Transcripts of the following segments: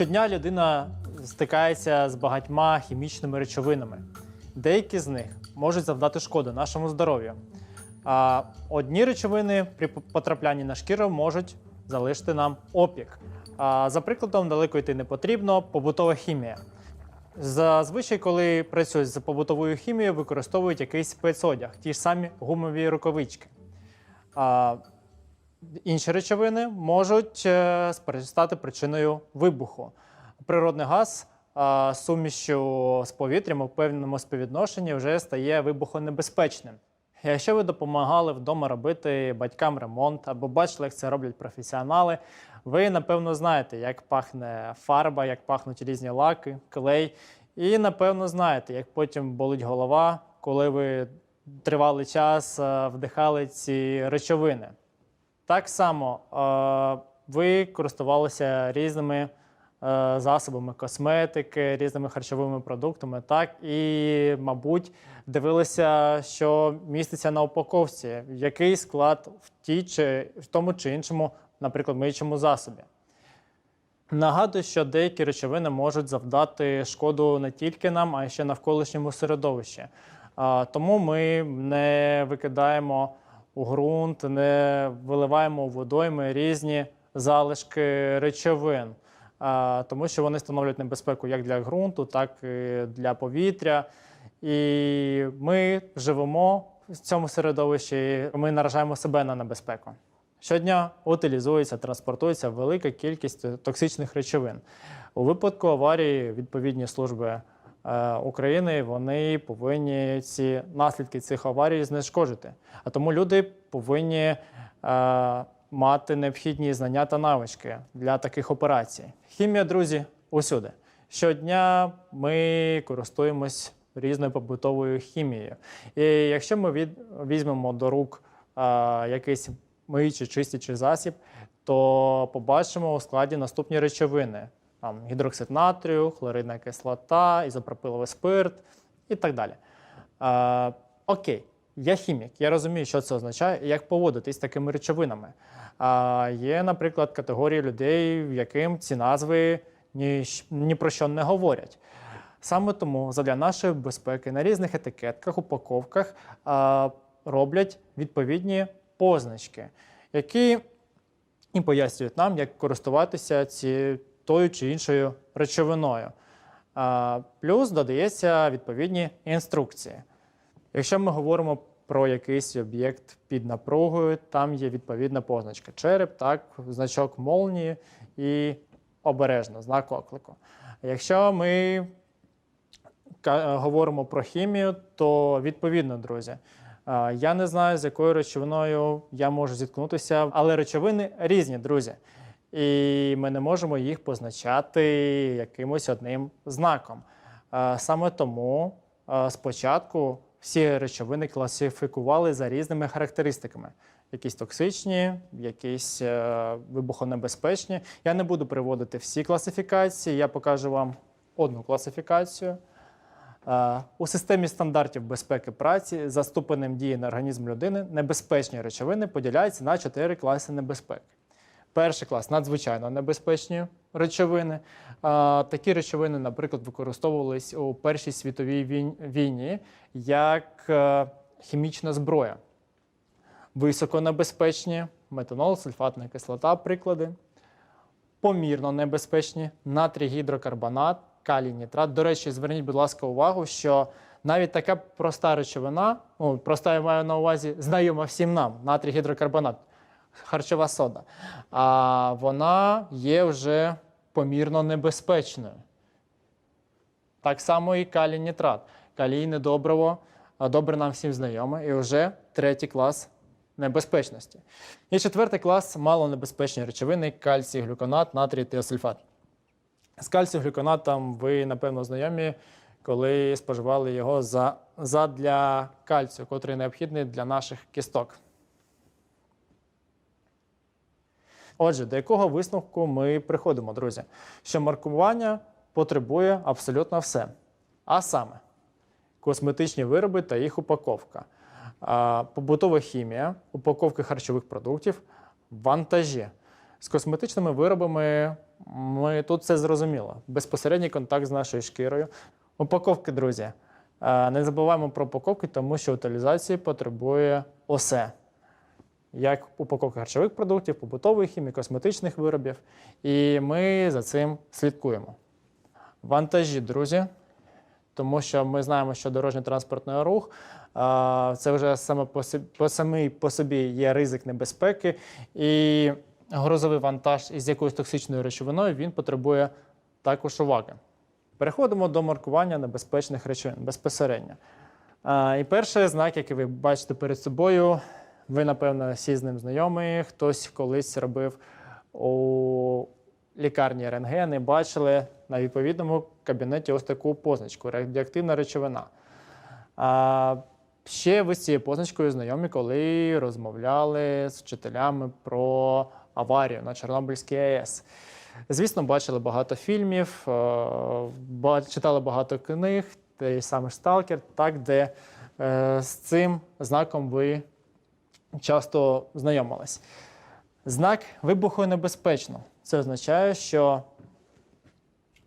Щодня людина стикається з багатьма хімічними речовинами. Деякі з них можуть завдати шкоди нашому здоров'ю. А одні речовини при потраплянні на шкіру можуть залишити нам опік. А за прикладом, далеко йти не потрібно побутова хімія. Зазвичай, коли працюють з побутовою хімією, використовують якийсь спецодяг, ті ж самі гумові рукавички. Інші речовини можуть е, стати причиною вибуху. Природний газ а, сумішю з повітрям у певному співвідношенні вже стає вибухонебезпечним. Якщо ви допомагали вдома робити батькам ремонт або бачили, як це роблять професіонали, ви напевно знаєте, як пахне фарба, як пахнуть різні лаки, клей. І напевно знаєте, як потім болить голова, коли ви тривалий час е, вдихали ці речовини. Так само е, ви користувалися різними е, засобами косметики, різними харчовими продуктами, так і, мабуть, дивилися, що міститься на упаковці, який склад в тій чи в тому чи іншому, наприклад, миючому засобі. Нагадую, що деякі речовини можуть завдати шкоду не тільки нам, а й ще навколишньому середовищі. Тому ми не викидаємо у ґрунт, не виливаємо у водойми різні залишки речовин, тому що вони становлять небезпеку як для ґрунту, так і для повітря. І ми живемо в цьому середовищі, ми наражаємо себе на небезпеку. Щодня утилізується, транспортується велика кількість токсичних речовин. У випадку аварії відповідні служби України вони повинні ці наслідки цих аварій знешкодити. А тому люди повинні е, мати необхідні знання та навички для таких операцій. Хімія, друзі, усюди. Щодня ми користуємось різною побутовою хімією. І якщо ми від, візьмемо до рук е, якийсь миючий чистячий засіб, то побачимо у складі наступні речовини: там, гідроксид натрію, хлоридна кислота, ізопропиловий спирт і так далі. Е, окей, я хімік, я розумію, що це означає і як поводитись з такими речовинами. А є, наприклад, категорії людей, яким ці назви ні, ні про що не говорять. Саме тому задля нашої безпеки на різних етикетках, упаковках а, роблять відповідні позначки, які і пояснюють нам, як користуватися ці, тою чи іншою речовиною. Плюс додається відповідні інструкції. Якщо ми говоримо про якийсь об'єкт під напругою, там є відповідна позначка. Череп, так, значок молнії і обережно, знак оклику. Якщо ми говоримо про хімію, то відповідно, друзі, е, я не знаю, з якою речовиною я можу зіткнутися, але речовини різні, друзі. І ми не можемо їх позначати якимось одним знаком. Е, Саме тому е, спочатку всі речовини класифікували за різними характеристиками. Якісь токсичні, якісь е, вибухонебезпечні. Я не буду приводити всі класифікації, я покажу вам одну класифікацію. У системі стандартів безпеки праці за ступенем дії на організм людини небезпечні речовини поділяються на чотири класи небезпеки. Перший клас надзвичайно небезпечні речовини. Такі речовини, наприклад, використовувались у Першій світовій війні як е, хімічна зброя. Високонебезпечні метанол, сульфатна кислота, приклади. Помірно небезпечні натрій гідрокарбонат, калій нітрат. До речі, зверніть, будь ласка, увагу, що навіть така проста речовина, ну, проста я маю на увазі, знайома всім нам, натрій гідрокарбонат, харчова сода, а вона є вже помірно небезпечною. Так само і калій нітрат. Калійне добриво, добре нам всім знайоме, і вже третій клас небезпечності. І четвертий клас малонебезпечні речовини кальцій, глюконат, натрій тіосульфат. З кальцію глюконатом ви, напевно, знайомі, коли споживали його за, задля кальцію, котрий необхідний для наших кісток. Отже, до якого висновку ми приходимо, друзі? Що маркування потребує абсолютно все. А саме косметичні вироби та їх упаковка, побутова хімія, упаковки харчових продуктів, вантажі. З косметичними виробами ми тут все зрозуміло. Безпосередній контакт з нашою шкірою. Упаковки, друзі. Не забуваємо про упаковки, тому що утилізації потребує усе. Як упаковка харчових продуктів, побутової хімії, косметичних виробів. І ми за цим слідкуємо. Вантажі, друзі, тому що ми знаємо, що дорожній транспортний рух це вже саме по собі, по самій по собі є ризик небезпеки, і грузовий вантаж із якоюсь токсичною речовиною він потребує також уваги. Переходимо до маркування небезпечних речовин безпосередньо. І перший знак, який ви бачите перед собою, ви, напевно, всі з ним знайомі. Хтось колись робив у лікарні рентген і бачили на відповідному кабінеті ось таку позначку радіоактивна речовина. А, ще ви з цією позначкою знайомі, коли розмовляли з вчителями про аварію на Чорнобильській АЕС. Звісно, бачили багато фільмів, е, читали багато книг, той самий Сталкер, так, де е, з цим знаком ви часто знайомились. Знак вибухонебезпечно. Це означає, що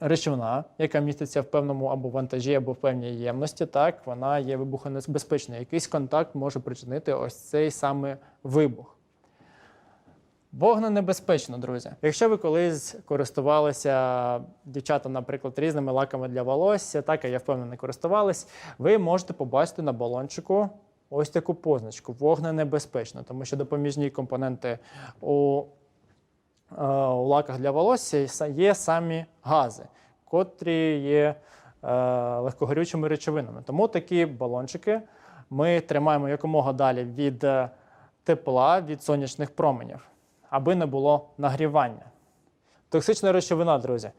речовина, яка міститься в певному або вантажі, або в певній ємності, так, вона є вибухонебезпечною. Якийсь контакт може причинити ось цей саме вибух. Вогненебезпечно, друзі. Якщо ви колись користувалися дівчата, наприклад, різними лаками для волосся, так а я впевнений, користувались, ви можете побачити на балончику ось таку позначку вогненебезпечно, тому що допоміжні компоненти у, е, у лаках для волосся є самі гази, котрі є е, легкогорючими речовинами. Тому такі балончики ми тримаємо якомога далі від е, тепла, від сонячних променів, аби не було нагрівання. Токсична речовина, друзі.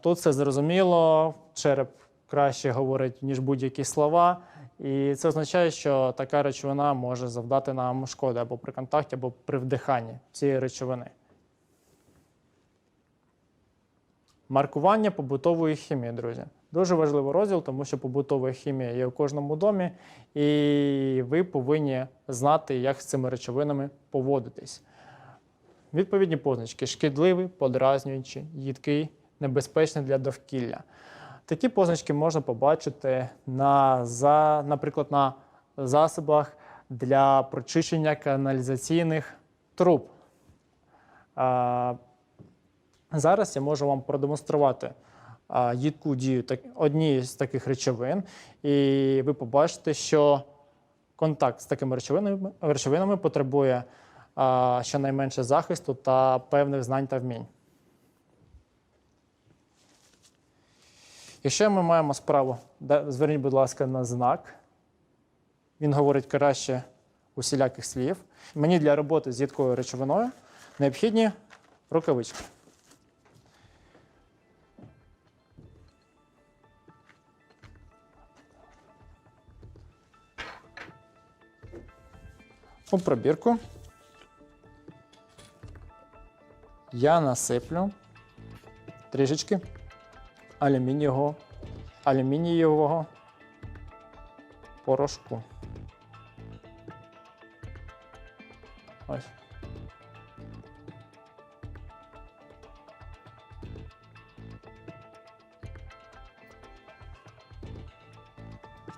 Тут все зрозуміло, череп краще говорить, ніж будь-які слова. І це означає, що така речовина може завдати нам шкоди або при контакті, або при вдиханні цієї речовини. Маркування побутової хімії, друзі. Дуже важливий розділ, тому що побутова хімія є у кожному домі, і ви повинні знати, як з цими речовинами поводитись. Відповідні позначки: шкідливий, подразнюючий, їдкий, небезпечний для довкілля. Такі позначки можна побачити на, за, наприклад, на засобах для прочищення каналізаційних труб. А, зараз я можу вам продемонструвати а, їдку дію так, однієї з таких речовин, і ви побачите, що контакт з такими речовинами, речовинами потребує а, щонайменше захисту та певних знань та вмінь. Якщо ми маємо справу, зверніть, будь ласка, на знак. Він говорить краще усіляких слів. Мені для роботи з їдкою речовиною необхідні рукавички. У пробірку я насиплю трішечки алюмінієвого, алюмінієвого порошку. Ось.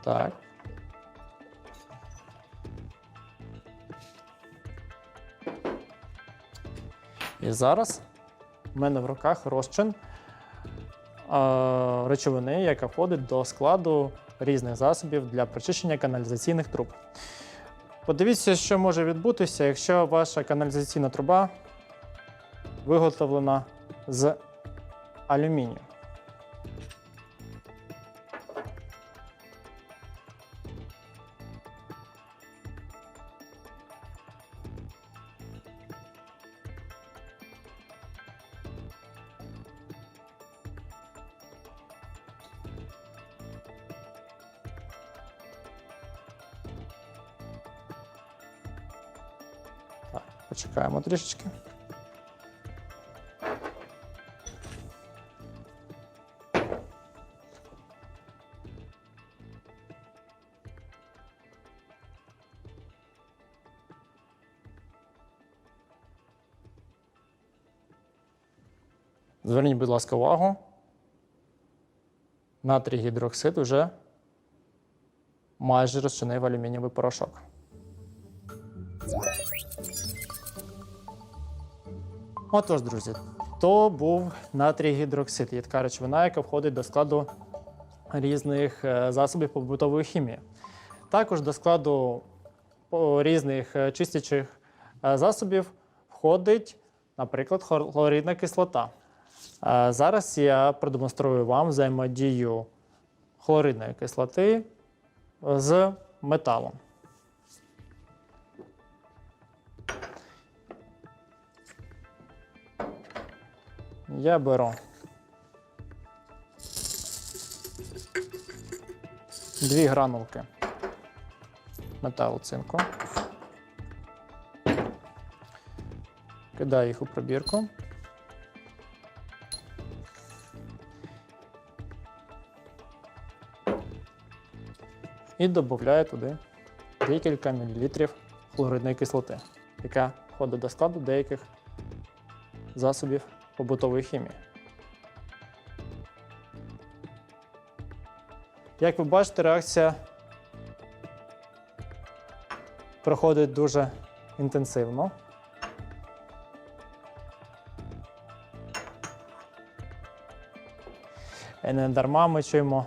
Так. І зараз в мене в руках розчин речовини, яка входить до складу різних засобів для прочищення каналізаційних труб. Подивіться, що може відбутися, якщо ваша каналізаційна труба виготовлена з алюмінію. Почекаємо трішечки. Зверніть, будь ласка, увагу. Натрій гідроксид вже майже розчинив алюмінієвий порошок. Отож, друзі, то був натрій гідроксид. Така речовина, яка входить до складу різних е, засобів побутової хімії. Також до складу різних е, чистячих е, засобів входить, наприклад, хлор- хлоридна кислота. Зараз я продемонструю вам взаємодію хлоридної кислоти з металом. Я беру дві гранулки металу цинку. Кидаю їх у пробірку. І додаю туди декілька мілілітрів хлоридної кислоти, яка входить до складу деяких засобів побутової хімії. Як ви бачите, реакція проходить дуже інтенсивно. І не дарма ми чуємо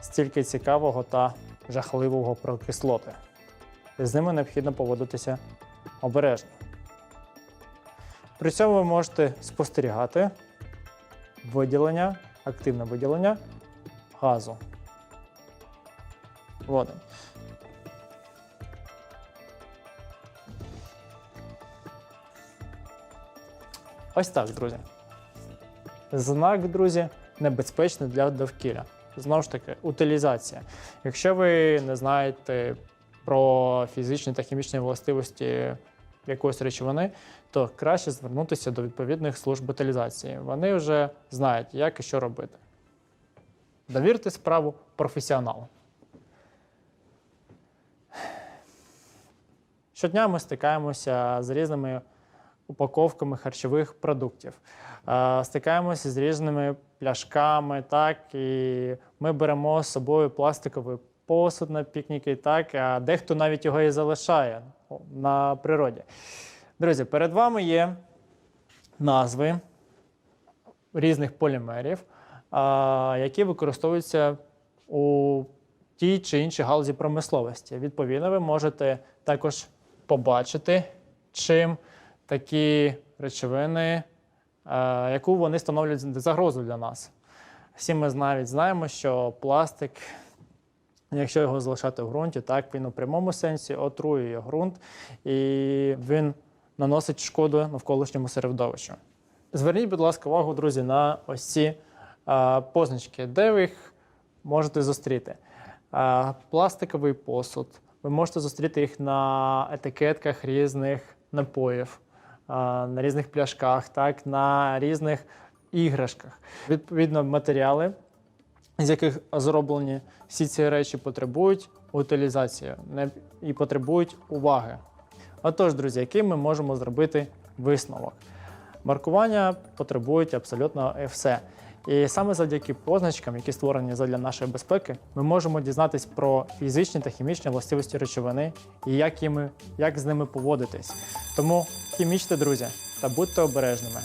стільки цікавого та жахливого про кислоти. З ними необхідно поводитися обережно. При цьому ви можете спостерігати виділення, активне виділення газу. Води. Ось так, друзі. Знак, друзі, небезпечний для довкілля. Знову ж таки, утилізація. Якщо ви не знаєте про фізичні та хімічні властивості якоїсь речовини, то краще звернутися до відповідних служб утилізації. Вони вже знають, як і що робити. Довірте справу професіоналу. Щодня ми стикаємося з різними упаковками харчових продуктів. Стикаємося з різними пляшками, так, і ми беремо з собою пластиковий посуд на пікніки, так, а дехто навіть його і залишає на природі. Друзі, перед вами є назви різних полімерів, які використовуються у тій чи іншій галузі промисловості. Відповідно, ви можете також побачити, чим такі речовини, яку вони становлять загрозу для нас. Всі ми навіть знаємо, що пластик, якщо його залишати в ґрунті, так він у прямому сенсі отруює ґрунт і він наносить шкоду навколишньому середовищу. Зверніть, будь ласка, увагу, друзі, на ось ці е, позначки, де ви їх можете зустріти. Е, пластиковий посуд. Ви можете зустріти їх на етикетках різних напоїв, е, на різних пляшках, так, на різних іграшках. Відповідно, матеріали, з яких зроблені всі ці речі, потребують утилізації і потребують уваги. Отож, друзі, який ми можемо зробити висновок? Маркування потребують абсолютно все. І саме завдяки позначкам, які створені для нашої безпеки, ми можемо дізнатись про фізичні та хімічні властивості речовини і як, їми, як з ними поводитись. Тому хімічте, друзі, та будьте обережними.